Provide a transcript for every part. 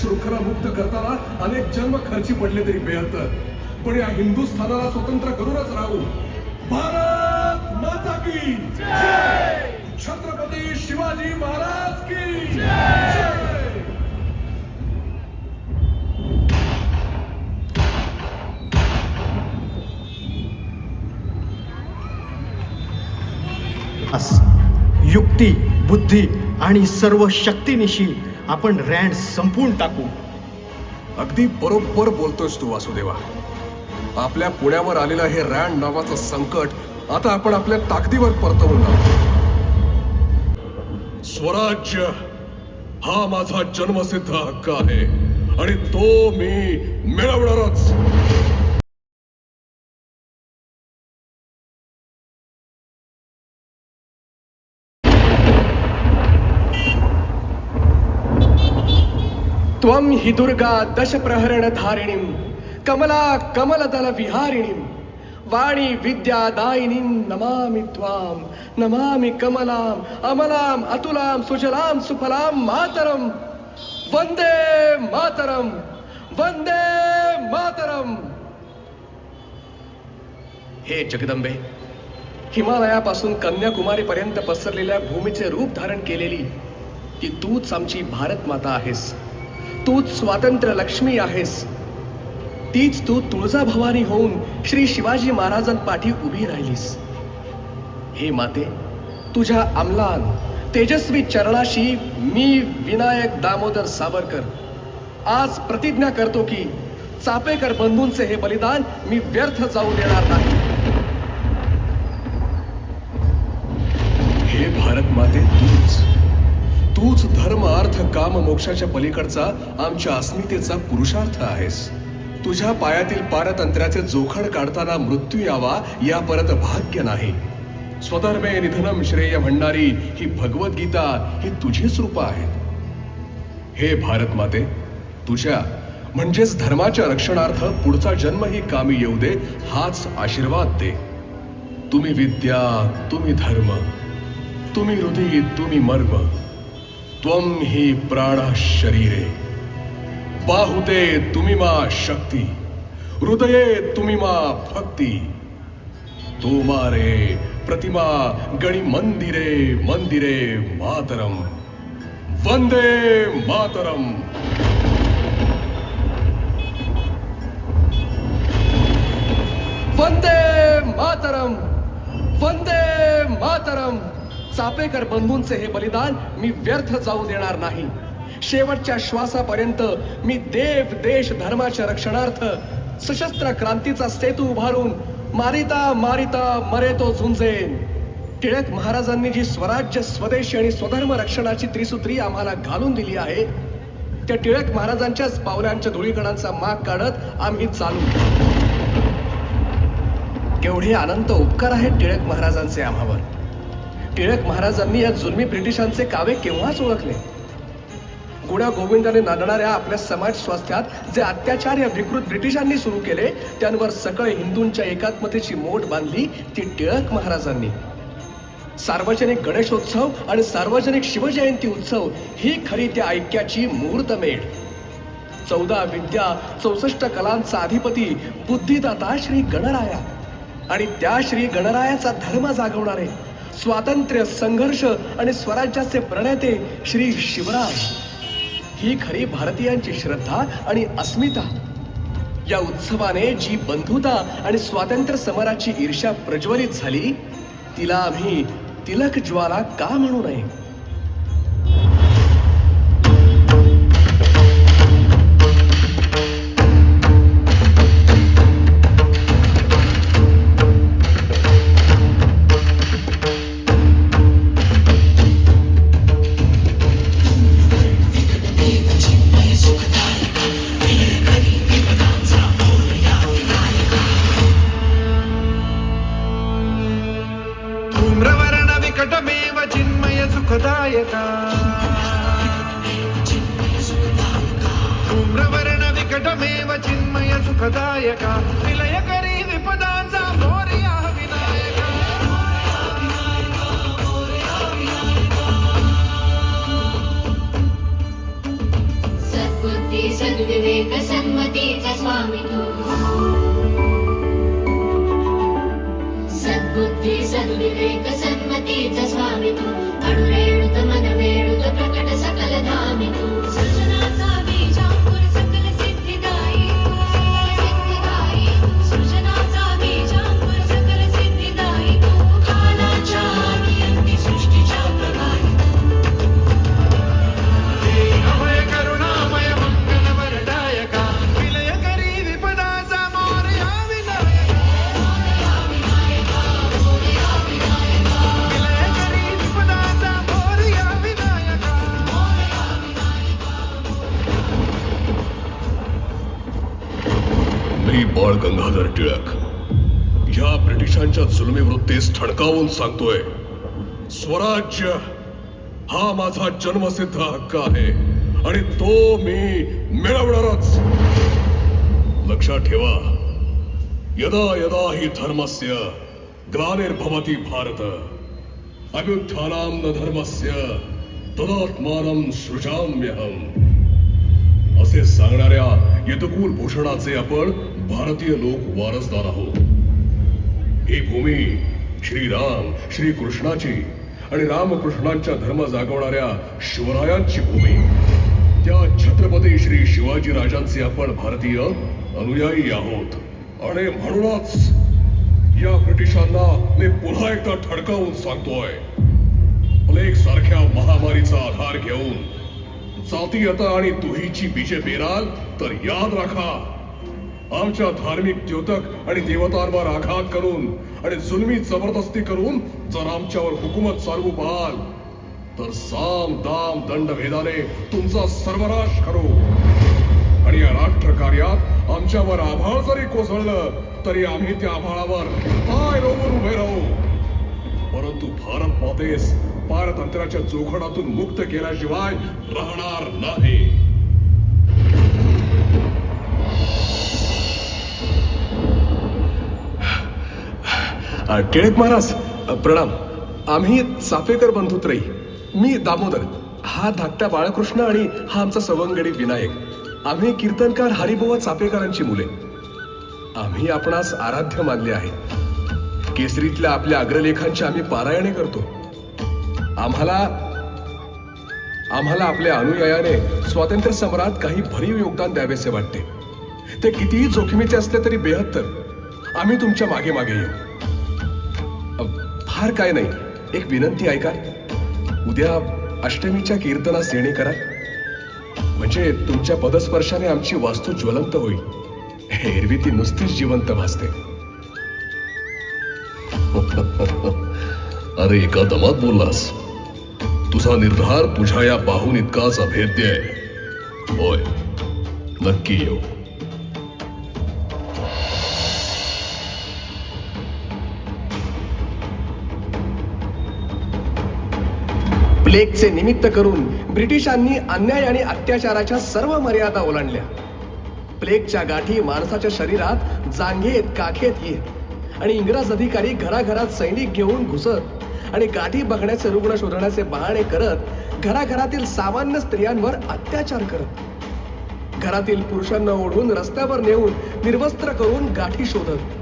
शृंखला मुक्त करताना अनेक जन्म खर्ची पडले तरी बेहतर. पण या हिंदुस्थानाला स्वतंत्र करूनच राहू. भारत माता की छत्रपती शिवाजी महाराज की जय! युक्ती बुद्धी आणि सर्व शक्तीनिशी आपण रँड संपवून टाकू. अगदी बरोबर बोलतोयस तू वासुदेवा. आपल्या पुण्यावर आलेलं हे रँड नावाचं संकट आता आपण आपल्या ताकदीवर परतवून आहोत स्वराज्य हा माझा जन्मसिद्ध हक्क आहे आणि तो मी मिळवणार त्वं हि दुर्गा दशप्रहरणधारिणीं कमला कमलदल विहारिणीं वाणी विद्यादायिनीं नमामि त्वां नमामि कमलाम् अमलाम् अतुलां सुजलां सुफलां मातरं वन्दे मातरं वन्दे मातरम। हे जगदंबे हिमालयापासून कन्याकुमारीपर्यंत पसरलेल्या भूमीचे रूप धारण केलेली ती तूच आमची भारत माता आहेस. तूच स्वातंत्र्य लक्ष्मी आहेस. तीच तू तुळजाभवानी होऊन श्री शिवाजी महाराजांपाठी उभी राहिलीस. हे माते तुझ्या अमलान तेजस्वी चरणाशी मी विनायक दामोदर सावरकर. आज प्रतिज्ञा करतो की चापेकर बंधूंचे हे बलिदान मी व्यर्थ जाऊ देणार नाही. काम मोक्षाच्या पलीकडचा आमच्या अस्मितेचा पुरुषार्थ आहेस. तुझ्या पायातील पारतंत्र्याचे जोखड काढताना मृत्यू यावा या परत भाग्य नाही. स्वधर्मे निधनम श्रेय म्हणणारी ही भगवद्गीता ही तुझीच रूप आहेत. हे भारत माते तुझ्या म्हणजेच धर्माच्या रक्षणार्थ पुढचा जन्मही कामी येऊ दे हाच आशीर्वाद दे. तुम्ही विद्या तुम्ही धर्म तुम्ही हृदय तुम्ही मर्म. त्वम ही प्राण शरीरे। बाहुते तुम्ही मा शक्ती, हृदये तुम्ही मा भक्ती। तोमारे प्रतिमा गणी मंदिरे मंदिरे मातरम। वंदे मातरम। वंदे मातरम। वंदे मातरम। चापेकर बंधूंचे हे बलिदान मी व्यर्थ जाऊ देणार नाही. शेवटच्या श्वासापर्यंत मी देव देश धर्माच्या रक्षणार्थ सशस्त्र क्रांतीचा सेतू उभारून मारिता मारिता मरे तो झुंजेन. टिळक महाराजांनी जी स्वराज्य स्वदेशी आणि स्वधर्म रक्षणाची त्रिसूत्री आम्हाला घालून दिली आहे त्या टिळक महाराजांच्याच पावलांच्या धुळीकणांचा माग काढत आम्ही चालू. केवढे अनंत उपकार आहेत टिळक महाराजांचे आम्हावर. टिळक महाराजांनी या जुलमी ब्रिटिशांचे कावे केव्हाच ओळखले? गुण्या गोविंदाने नांदणाऱ्या आपल्या समाज स्वास्थ्यात जे अत्याचार या विकृत ब्रिटिशांनी सुरू केले त्यांवर सकळ हिंदूंच्या एकात्मतेची मोठ बांधली ती टिळक महाराजांनी. सार्वजनिक गणेशोत्सव आणि सार्वजनिक शिवजयंती उत्सव ही खरी त्या ऐक्याची मुहूर्तमेढ चौदा विद्या चौसष्ट कलांचा अधिपती बुद्धिदाता श्री गणराया. आणि त्या श्री गणरायाचा धर्म जागवणारे स्वातंत्र्य संघर्ष आणि स्वराज्याचे प्रणेते श्री शिवराज. ही खरी भारतीयांची श्रद्धा आणि अस्मिता. या उत्सवाने जी बंधुता आणि स्वातंत्र्य समराची ईर्ष्या प्रज्वलित झाली तिला आम्ही तिलक ज्वाला का म्हणू नये? Hallelujah. बाळ गंगाधर टिळक. या ब्रिटिशांच्या जुलमी वृत्तीस ठणकावून सांगतोय स्वराज्य हा माझा जन्मसिद्ध हक्क आहे आणि तो मी मिळवणारच. लक्षात ठेवा यदा यदा हि धर्मस्य ग्लानिर्भवती भारत। अभ्युत्थानाम न धर्मस्य तदात्मानं सृजाम्यहम। असे सांगणाऱ्या यदकुल भूषणाचे आपण भारतीय लोक वारसदार आहोत. ही भूमी श्रीराम श्री कृष्णाची आणि रामकृष्णांच्या धर्म जागवणाऱ्या शिवरायांची भूमी. त्या छत्रपती श्री शिवाजी राजांचे आपण भारतीय अनुयायी आहोत. आणि म्हणूनच या ब्रिटिशांना मी पुन्हा एकदा ठडकावून सांगतोय प्लेग सारख्या महामारीचा आधार घेऊन जातीयता आणि दुहीची बीजे बेराल तर याद राखा. आमच्या धार्मिक द्योतक आणि देवतांवर आघात करून आणि जुलमी जबरदस्ती करून जर आमच्यावर हुकूमत चालवू पाहाल तर साम दाम दंड भेदाने तुमचा सर्वनाश करू. आणि या राष्ट्र कार्यात आमच्यावर आभाळ जरी कोसळलं तरी आम्ही त्या आभाळावर पाय रोवून उभे राहू. परंतु भारत मातेस पारतंत्र्याच्या जोखडातून मुक्त केल्याशिवाय राहणार नाही. टिळक महाराज प्रणाम. आम्ही चापेकर बंधुत्रयी. मी दामोदर. हा धाकटा बाळकृष्ण आणि हा आमचा सवंगडी विनायक. आम्ही कीर्तनकार हरिबुवा चापेकरांची मुले. आम्ही आपणास आराध्य मानले आहे. केसरीतल्या आपल्या अग्रलेखांची आम्ही पारायणे करतो. आम्हाला आम्हाला आपल्या अनुयायाने स्वातंत्र्य सम्राट काही भरीव योगदान द्यावेसे वाटते. ते कितीही जोखमीचे असले तरी बेहत्तर. आम्ही तुमच्या मागे मागे येऊ. फार काय नाही. एक विनंती ऐका उद्या अष्टमीच्या कीर्तनास येणे करा. म्हणजे तुमच्या पदस्पर्शाने आमची वास्तू ज्वलंत होईल. एरवी ती नुसतीच जिवंत भासते. अरे एका दमात बोललास. तुझा निर्धार तुझ्या या पाहून इतकाच अभेद्य आहे. होय. नक्की येऊ. प्लेगचे निमित्त करून ब्रिटिशांनी अन्याय आणि अत्याचाराच्या सर्व मर्यादा ओलांडल्या. प्लेगच्या गाठी माणसाच्या शरीरात जांघेत काखेत येत आणि इंग्रज अधिकारी घराघरात सैनिक घेऊन घुसत आणि गाठी बघण्याचे रुग्ण शोधण्याचे बहाणे करत घराघरातील सामान्य स्त्रियांवर अत्याचार करत. घरातील पुरुषांना ओढून रस्त्यावर नेऊन निर्वस्त्र करून गाठी शोधत.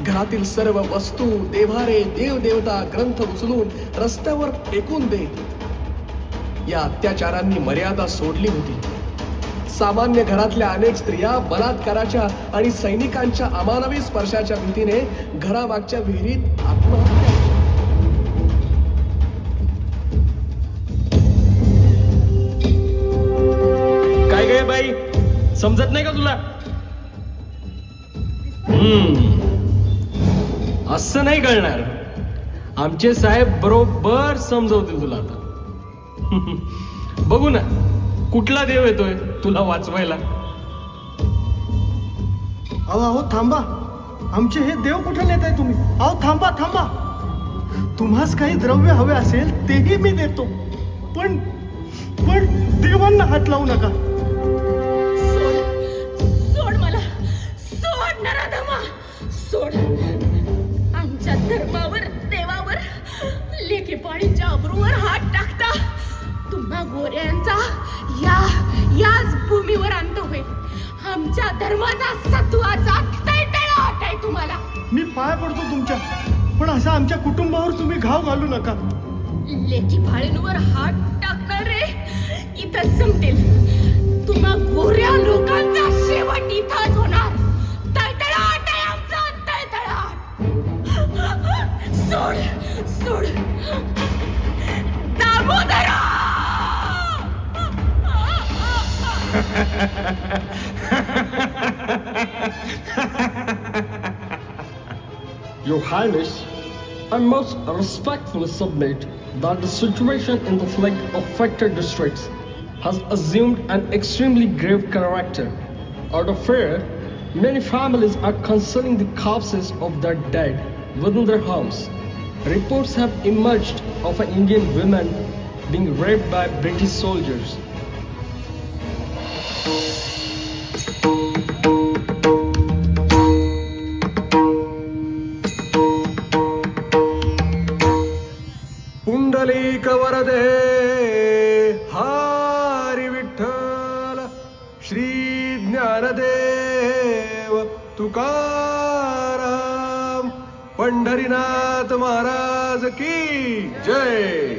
घरातील सर्व वस्तू देवारे देवदेवता ग्रंथ उचलून रस्त्यावर फेकून देत. या अत्याचारांनी मर्यादा सोडली होती. सामान्य घरातल्या अनेक स्त्रिया बलात्काराच्या आणि सैनिकांच्या अमानवी स्पर्शाच्या भीतीने घरामागच्या विहिरीत आत्महत्या काय गे बाई? समजत नाही का तुला? हम्म. असं नाही कळणार. आमचे साहेब बरोबर समजवतील तुला आता. बघू ना कुठला देव येतोय तुला वाचवायला? अहो अहो थांबा. आमचे हे देव कुठे नेत आहे तुम्ही? अहो थांबा थांबा. तुम्हास काही द्रव्य हवे असेल तेही मी देतो. पण पण देवांना हात लावू नका. सोड. सोड मला. सोड नराधमा. सोड. आमच्या धर्माचा सत्वाचा तळतळाट आहे तुम्हाला. मी पाय पडतो तुमच्या पण असं आमच्या कुटुंबावर तुम्ही घाव घालू नका. लेखी फाळींवर हात टाकणार रे इथं संपतील तुम्हा गोऱ्या लोकांचा शेवट इथंच होणार. तळतळाट आहे आमचा तळतळाट सोड सोड. Damodara! Your Highness, I most respectfully submit that the situation in the flood affected districts has assumed an extremely grave character. Out of fear, many families are concealing the corpses of their dead within their homes. Reports have emerged of an Indian woman being raped by British soldiers. Tukaram Pandharinath Maharaj की जय.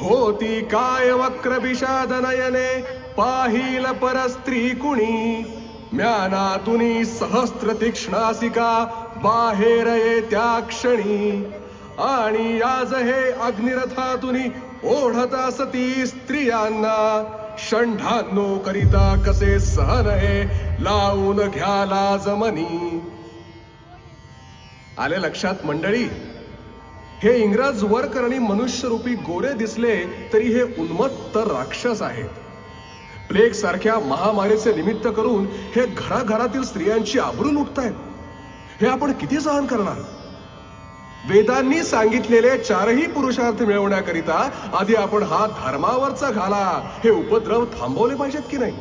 होती काय वक्र विषाद नयने पाहिल परस्त्री कुणी. म्यानातुनी सहस्त्र तीक्ष्णासिका बाहेर येत्या क्षणी. आणि आज हे अग्निरथातुनी ओढत असती स्त्रियांना षंढांनो करिता कसे सहन हे लावून घ्याला जमनी आले लक्षात मंडळी? हे इंग्रज वरकरणी मनुष्यरूपी गोरे दिसले तरी हे उन्मत्त राक्षस आहेत. प्लेग सारख्या महामारीचे निमित्त करून हे घराघरातील स्त्रियांची आबरू लुटतायत हे आपण किती सहन करणार? वेदांनी सांगितलेले चारही पुरुषार्थ मिळवण्याकरिता आधी आपण हा धर्मावरचा घाला. हे उपद्रव थांबवले पाहिजेत की नाही?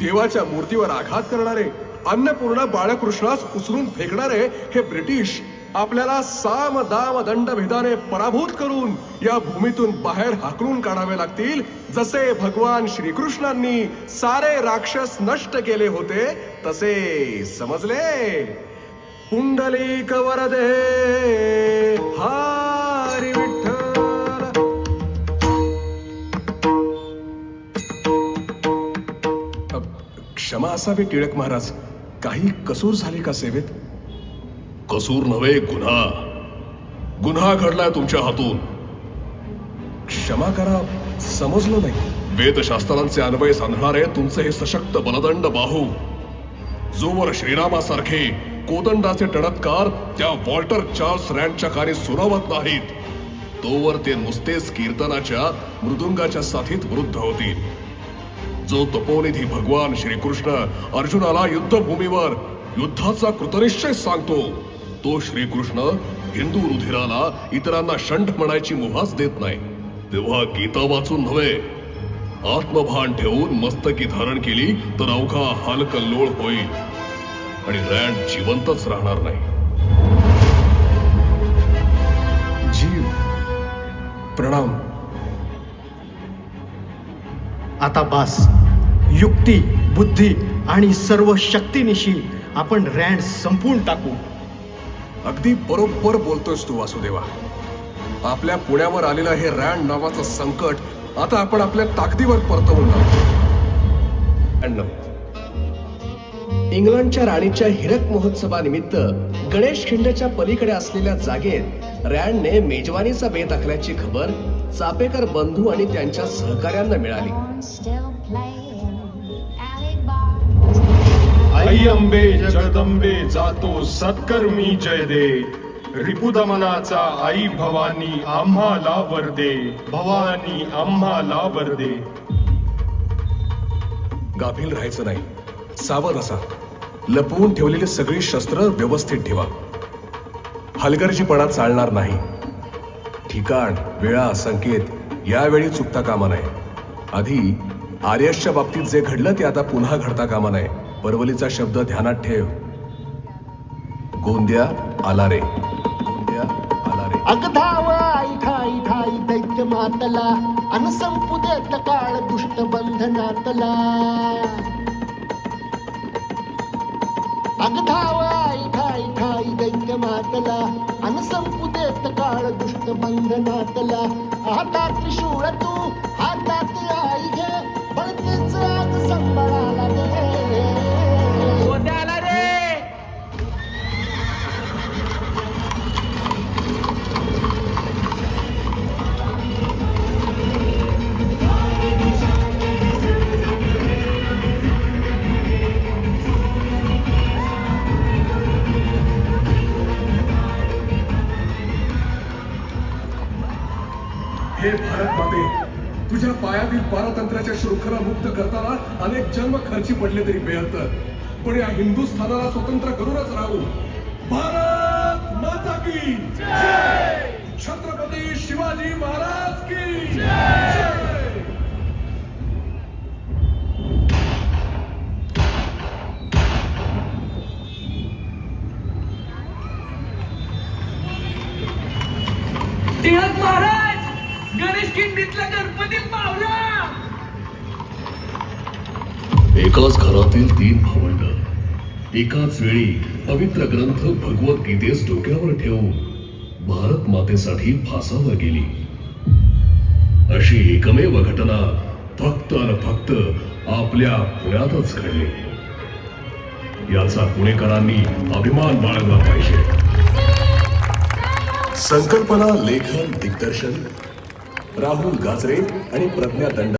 देवाच्या मूर्तीवर आघात करणारे अन्नपूर्ण बाळकृष्णास उचलून फेकणारे हे ब्रिटिश आपल्याला साम दाम दंड भेदाने पराभूत करून या भूमीतून बाहेर हाकलून काढावे लागतील जसे भगवान श्रीकृष्णांनी सारे राक्षस नष्ट केले होते तसे समजले? पुंडलिक वरदे हारी विठ्ठल. क्षमा असावी टिळक महाराज. काही कसूर झाली का सेवेत? कसूर नव्हे गुन्हा. गुन्हा घडलाय तुमच्या हातून. क्षमा करा समजलो नाही. वेदशास्त्रांचे अन्वय सांधणारे तुमचे हे सशक्त बलदंड बाहू. जोवर श्रीरामासारखे कोदंडाचे टणत्कार त्या वॉल्टर चार्ल्स रँडच्या कार्य सुनावत नाहीत. तोवर ते नुसतेच कीर्तनाच्या मृदुंगाच्या साथीत वृद्ध होतील. जो तपोनिधी भगवान श्रीकृष्ण अर्जुनाला युद्धभूमीवर युद्धाचा कृतनिश्चय सांगतो तो श्रीकृष्ण हिंदू रुधिराला इतरांना शंठ म्हणायची मुभाच देत नाही. तेव्हा गीता वाचून नव्हे. आत्मभान ठेवून मस्तकी धारण केली तर अवघा हालकल्लोळ होईल. आणि रँड जिवंतच राहणार नाही. जीव प्रणाम. आता बास युक्ती बुद्धी आणि सर्व शक्तीनिशी आपण रँड संपवून टाकू. अगदी बरोबर बोलतोयस तू वासुदेवा. आपल्या पुण्यावर आलेलं हे रँड नावाचं संकट आता आपण आपल्या ताकदीवर परतवून लावू इंग्लंडच्या राणीच्या हिरक महोत्सवानिमित्त गणेश खिंडच्या पलीकडे असलेल्या जागेत रँडने मेजवानीचा बेत आखल्याची खबर चापेकर बंधू आणि त्यांच्या सहकाऱ्यांना मिळाली. आई अंबे जगदंबे जातो सत्कर्मी जय दे रिपुदमनाचा आई भवानी आम्हाला वरदे भवानी आम्हाला वरदे गाफील राहायचं नाही. सावध असा. लपवून ठेवलेले सगळी शस्त्र व्यवस्थित ठेवा. हलगर्जीपणा चालणार नाही. ठिकाण वेळा संकेत यावेळी चुकता कामा नये. आधी आर्यसच्या बाबतीत जे घडलं ते आता पुन्हा घडता कामा नये. परवलीचा शब्द ध्यानात ठेव. गोंदिया गोंद्या आला रे. अगधाव आई ठाई दैत्य मातला अन संपू देत काळ दुष्ट बंधनातला. अग धाव आई ठाई ठाई दैत्य मातला अन संपू देत काळ दुष्ट बंधनातला. आता त्रिशूळ तू हातात आई घे बळतेच आज संबळाला दे. हे भारत माते तुझ्या पायातील पारतंत्र्याच्या शृंखला मुक्त करताना अनेक जन्म खर्ची पडले तरी बेहत्तर. पण या हिंदुस्थानाला स्वतंत्र करूनच राहू. भारत माता की छत्रपती शिवाजी महाराज की जय! टिळक महाराज! खिंडीतला गणपती पावला एकाच घरातील तीन भावंड. एकाच वेळी पवित्र ग्रंथ भगवत गीतेस डोक्यावर ठेवून भारत मातेसाठी फासावर गेली. अशी एकमेव घटना फक्त आणि फक्त आपल्या पुण्यातच घडली. याचा पुणेकरांनी अभिमान बाळगला पाहिजे. संकल्पना लेखन दिग्दर्शन राहुल गाजरे आणि प्रज्ञा दंड